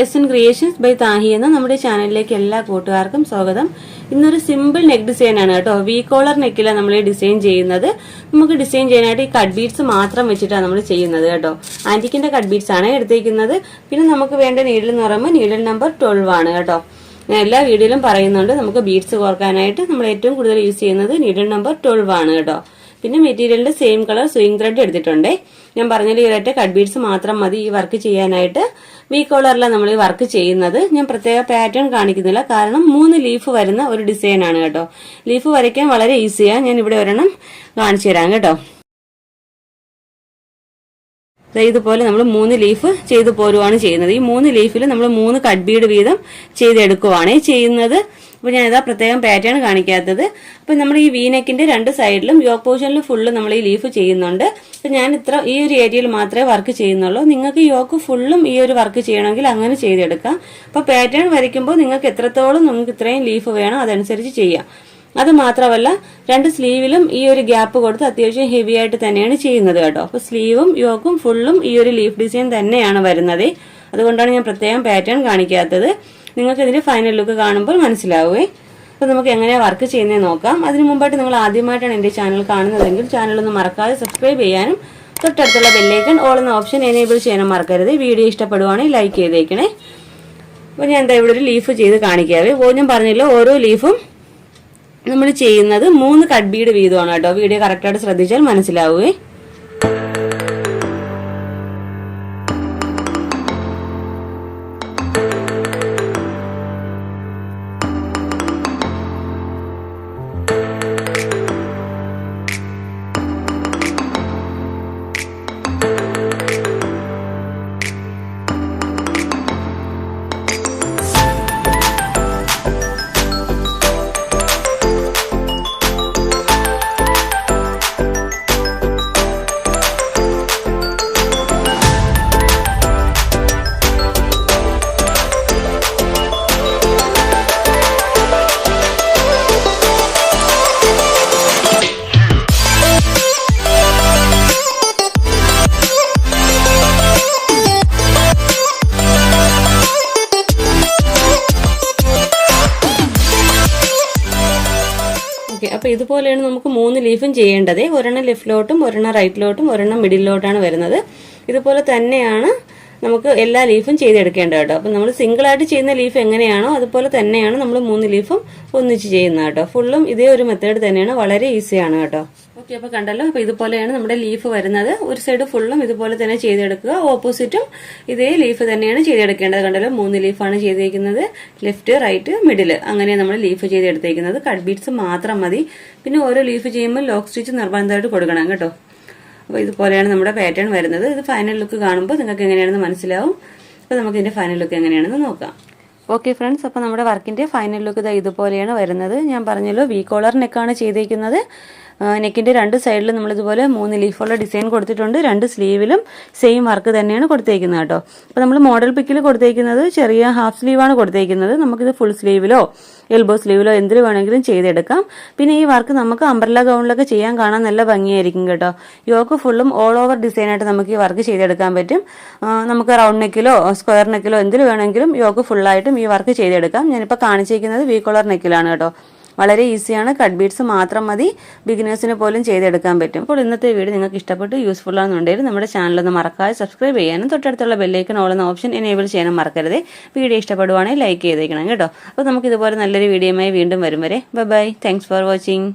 S N creations by Tahi എന്ന നമ്മുടെ ചാനലിലേക്ക് എല്ലാ കൂട്ടുകാർക്കും സ്വാഗതം. ഇന്നൊരു സിമ്പിൾ നെക്ക് ഡിസൈൻ ആണ് കേട്ടോ. വി കോളർ നെക്കിലാണ് നമ്മൾ ഡിസൈൻ ചെയ്യുന്നത്. നമുക്ക് ഡിസൈൻ ചെയ്യാനായിട്ട് ഈ കട്ട് ബീഡ്സ് മാത്രം വെച്ചിട്ടാണ് നമ്മൾ ചെയ്യുന്നത് കേട്ടോ. ആന്റിക്കിന്റെ കട്ട് ബീഡ്സ് ആണ് എടുത്തേക്കുന്നത്. പിന്നെ നമുക്ക് വേണ്ട നീഡിൽ എന്ന് പറയുമ്പോൾ നീഡിൽ നമ്പർ ട്വൽവ് ആണ് കേട്ടോ. ഞാൻ എല്ലാ വീഡിയോയിലും പറയുന്നുണ്ട്. നമുക്ക് ബീഡ്സ് കോർക്കാനായിട്ട് നമ്മൾ ഏറ്റവും കൂടുതൽ യൂസ് ചെയ്യുന്നത് നീഡിൽ നമ്പർ ട്വൽവ് ആണ് കേട്ടോ. പിന്നെ മെറ്റീരിയലിന്റെ സെയിം കളർ സ്വിംഗ് ത്രെഡ് എടുത്തിട്ടുണ്ട്. ഞാൻ പറഞ്ഞതിൽ ഈ കട്ട് ബീഡ്സ് മാത്രം മതി ഈ വർക്ക് ചെയ്യാനായിട്ട്. വി കോളറിലാണ് നമ്മൾ ഈ വർക്ക് ചെയ്യുന്നത്. ഞാൻ പ്രത്യേക പാറ്റേൺ കാണിക്കുന്നില്ല. കാരണം മൂന്ന് ലീഫ് വരുന്ന ഒരു ഡിസൈൻ ആണ് കേട്ടോ. ലീഫ് വരയ്ക്കാൻ വളരെ ഈസിയാണ് ഞാൻ ഇവിടെ ഒരെണ്ണം കാണിച്ചു തരാം കേട്ടോ. ഇതുപോലെ നമ്മൾ മൂന്ന് ലീഫ് ചെയ്തു പോരുവാണ് ചെയ്യുന്നത്. ഈ മൂന്ന് ലീഫിൽ നമ്മൾ മൂന്ന് കട്ട് ബീഡ് വീതം ചെയ്തെടുക്കുവാണ്. ചെയ്യുന്നത് അപ്പോൾ ഞാൻ ഇതാ പ്രത്യേകം പാറ്റേൺ കാണിക്കാത്തത്. അപ്പോൾ നമ്മൾ ഈ വീനെക്കിന്റെ രണ്ട് സൈഡിലും യോക്ക് പോർഷനിൽ ഫുള്ള് നമ്മൾ ഈ ലീഫ് ചെയ്യുന്നുണ്ട്. അപ്പോൾ ഞാൻ ഇത്ര ഈ ഒരു ഏരിയയിൽ മാത്രമേ വർക്ക് ചെയ്യുന്നുള്ളൂ. നിങ്ങൾക്ക് യോക്ക് ഫുള്ളും ഈ ഒരു വർക്ക് ചെയ്യണമെങ്കിൽ അങ്ങനെ ചെയ്തെടുക്കാം. അപ്പോൾ പാറ്റേൺ വരയ്ക്കുമ്പോൾ നിങ്ങൾക്ക് എത്രത്തോളം നിങ്ങൾക്ക് ഇത്രയും ലീഫ് വേണം അതനുസരിച്ച് ചെയ്യാം. അത് മാത്രമല്ല രണ്ട് സ്ലീവിലും ഈ ഒരു ഗ്യാപ്പ് കൊടുത്ത് അത്യാവശ്യം ഹെവി ആയിട്ട് തന്നെയാണ് ചെയ്യുന്നത് കേട്ടോ. അപ്പോൾ സ്ലീവും യോക്കും ഫുള്ളും ഈ ഒരു ലീഫ് ഡിസൈൻ തന്നെയാണ് വരുന്നത്. അതുകൊണ്ടാണ് ഞാൻ പ്രത്യേകം പാറ്റേൺ കാണിക്കാത്തത്. നിങ്ങൾക്ക് ഇതിന്റെ ഫൈനൽ ലുക്ക് കാണുമ്പോൾ മനസ്സിലാവുമേ അപ്പൊ നമുക്ക് എങ്ങനെയാണ് വർക്ക് ചെയ്യുന്നത് നോക്കാം. അതിനു മുമ്പായിട്ട് നിങ്ങൾ ആദ്യമായിട്ടാണ് എന്റെ ചാനൽ കാണുന്നതെങ്കിൽ ചാനൽ ഒന്ന് മറക്കാതെ സബ്സ്ക്രൈബ് ചെയ്യാനും തൊട്ടടുത്തുള്ള ബെല്ലേക്കൺ ഓൾ എന്ന ഓപ്ഷൻ എനേബിൾ ചെയ്യാനും മറക്കരുത്. വീഡിയോ ഇഷ്ടപ്പെടുവാണെങ്കിൽ ലൈക്ക് ചെയ്തേക്കണേ. അപ്പോൾ ഞാൻ എന്താ ഇവിടെ ഒരു ലീഫ് ചെയ്ത് കാണിക്കാവേ. ഓ ഞാൻ പറഞ്ഞല്ലോ ഓരോ ലീഫും നമ്മൾ ചെയ്യുന്നത് മൂന്ന് കട്ട് ബീഡ് വീതമാണ് കേട്ടോ. വീഡിയോ കറക്റ്റായിട്ട് ശ്രദ്ധിച്ചാൽ മനസ്സിലാവുകയെ ഓക്കെ അപ്പൊ ഇതുപോലെയാണ് നമുക്ക് മൂന്ന് ലീഫും ചെയ്യേണ്ടത്. ഒരെണ്ണം ലെഫ്റ്റിലോട്ടും ഒരെണ്ണം റൈറ്റിലോട്ടും ഒരെണ്ണം മിഡിലോട്ടാണ് വരുന്നത്. ഇതുപോലെ തന്നെയാണ് നമുക്ക് എല്ലാ ലീഫും ചെയ്തെടുക്കേണ്ടത് കേട്ടോ. അപ്പം നമ്മൾ സിംഗിൾ ആയിട്ട് ചെയ്യുന്ന ലീഫ് എങ്ങനെയാണോ അതുപോലെ തന്നെയാണ് നമ്മൾ മൂന്ന് ലീഫും ഒന്നിച്ച് ചെയ്യുന്നത് കേട്ടോ. ഫുള്ളും ഇതേ ഒരു മെത്തേഡ് തന്നെയാണ്. വളരെ ഈസിയാണ് കേട്ടോ. ഓക്കെ അപ്പോൾ കണ്ടല്ലോ. അപ്പോൾ ഇതുപോലെയാണ് നമ്മുടെ ലീഫ് വരുന്നത്. ഒരു സൈഡ് ഫുള്ളും ഇതുപോലെ തന്നെ ചെയ്തെടുക്കുക. ഓപ്പോസിറ്റും ഇതേ ലീഫ് തന്നെയാണ് ചെയ്തെടുക്കേണ്ടത്. കണ്ടല്ലോ മൂന്ന് ലീഫാണ് ചെയ്തേക്കുന്നത്. ലെഫ്റ്റ് റൈറ്റ് മിഡിൽ അങ്ങനെ നമ്മൾ ലീഫ് ചെയ്തെടുത്തേക്കുന്നത്. കട്ട് ബീഡ്സ് മാത്രം മതി. പിന്നെ ഓരോ ലീഫ് ചെയ്യുമ്പോൾ ലോക്ക് സ്റ്റിച്ച് നിർബന്ധമായിട്ട് കൊടുക്കണം കേട്ടോ. അപ്പോൾ ഇതുപോലെയാണ് നമ്മുടെ പാറ്റേൺ വരുന്നത്. ഇത് ഫൈനൽ ലുക്ക് കാണുമ്പോൾ നിങ്ങൾക്ക് എങ്ങനെയാണെന്ന് മനസ്സിലാവും. അപ്പോൾ നമുക്ക് ഇതിന്റെ ഫൈനൽ ലുക്ക് എങ്ങനെയാണെന്ന് നോക്കാം. ഓക്കെ ഫ്രണ്ട്സ് അപ്പോൾ നമ്മുടെ വർക്കിന്റെ ഫൈനൽ ലുക്ക് ഇതാ ഇതുപോലെയാണ് വരുന്നത്. ഞാൻ പറഞ്ഞല്ലോ വി കോളർ നെക്കാണ് ചെയ്തേക്കുന്നത്. നെക്കിന്റെ രണ്ട് സൈഡിലും നമ്മൾ ഇതുപോലെ മൂന്ന് ലീഫുള്ള ഡിസൈൻ കൊടുത്തിട്ടുണ്ട്. രണ്ട് സ്ലീവിലും സെയിം വർക്ക് തന്നെയാണ് കൊടുത്തേക്കുന്നത് കേട്ടോ. അപ്പോൾ നമ്മൾ മോഡൽ പിക്കിൽ കൊടുത്തേക്കുന്നത് ചെറിയ ഹാഫ് സ്ലീവാണ് കൊടുത്തേക്കുന്നത്. നമുക്കിത് ഫുൾ സ്ലീവിലോ എൽബോ സ്ലീവിലോ എന്തിൽ വേണമെങ്കിലും ചെയ്തെടുക്കാം. പിന്നെ ഈ വർക്ക് നമുക്ക് അംബ്രല ഗൗണിലൊക്കെ ചെയ്യാൻ കാണാൻ നല്ല ഭംഗിയായിരിക്കും കേട്ടോ. യോക്ക് ഫുള്ളും ഓൾ ഓവർ ഡിസൈനായിട്ട് നമുക്ക് ഈ വർക്ക് ചെയ്തെടുക്കാൻ പറ്റും. നമുക്ക് റൗണ്ട് നെക്കിലോ സ്ക്വയർ നെക്കിലോ എന്തിൽ വേണമെങ്കിലും യോക്ക് ഫുള്ളായിട്ടും ഈ വർക്ക് ചെയ്തെടുക്കാം. ഞാനിപ്പോൾ കാണിച്ചിരിക്കുന്നത് വി കോളർ നെക്കിലാണ് കേട്ടോ. വളരെ ഈസിയാണ്. കട്ട് ബീഡ്സ് മാത്രം മതി. ബിഗിനേഴ്സിന് പോലും ചെയ്തെടുക്കാൻ പറ്റും. അപ്പോൾ ഇന്നത്തെ വീഡിയോ നിങ്ങൾക്ക് ഇഷ്ടപ്പെട്ട് യൂസ്ഫുൾ ആണെന്നുണ്ടെങ്കിൽ നമ്മുടെ ചാനലൊന്ന് മറക്കാതെ സബ്സ്ക്രൈബ് ചെയ്യാനും തൊട്ടടുത്തുള്ള ബെല്ലൈക്കൺ ഓളുന്ന ഓപ്ഷൻ എനേബിൾ ചെയ്യാനും മറക്കരുത്. വീഡിയോ ഇഷ്ടപ്പെടുവാണെങ്കിൽ ലൈക്ക് ചെയ്തേക്കണം കേട്ടോ. അപ്പോൾ നമുക്ക് ഇതുപോലെ നല്ലൊരു വീഡിയോയുമായി വീണ്ടും വരും വരെ. Bye bye thanks for watching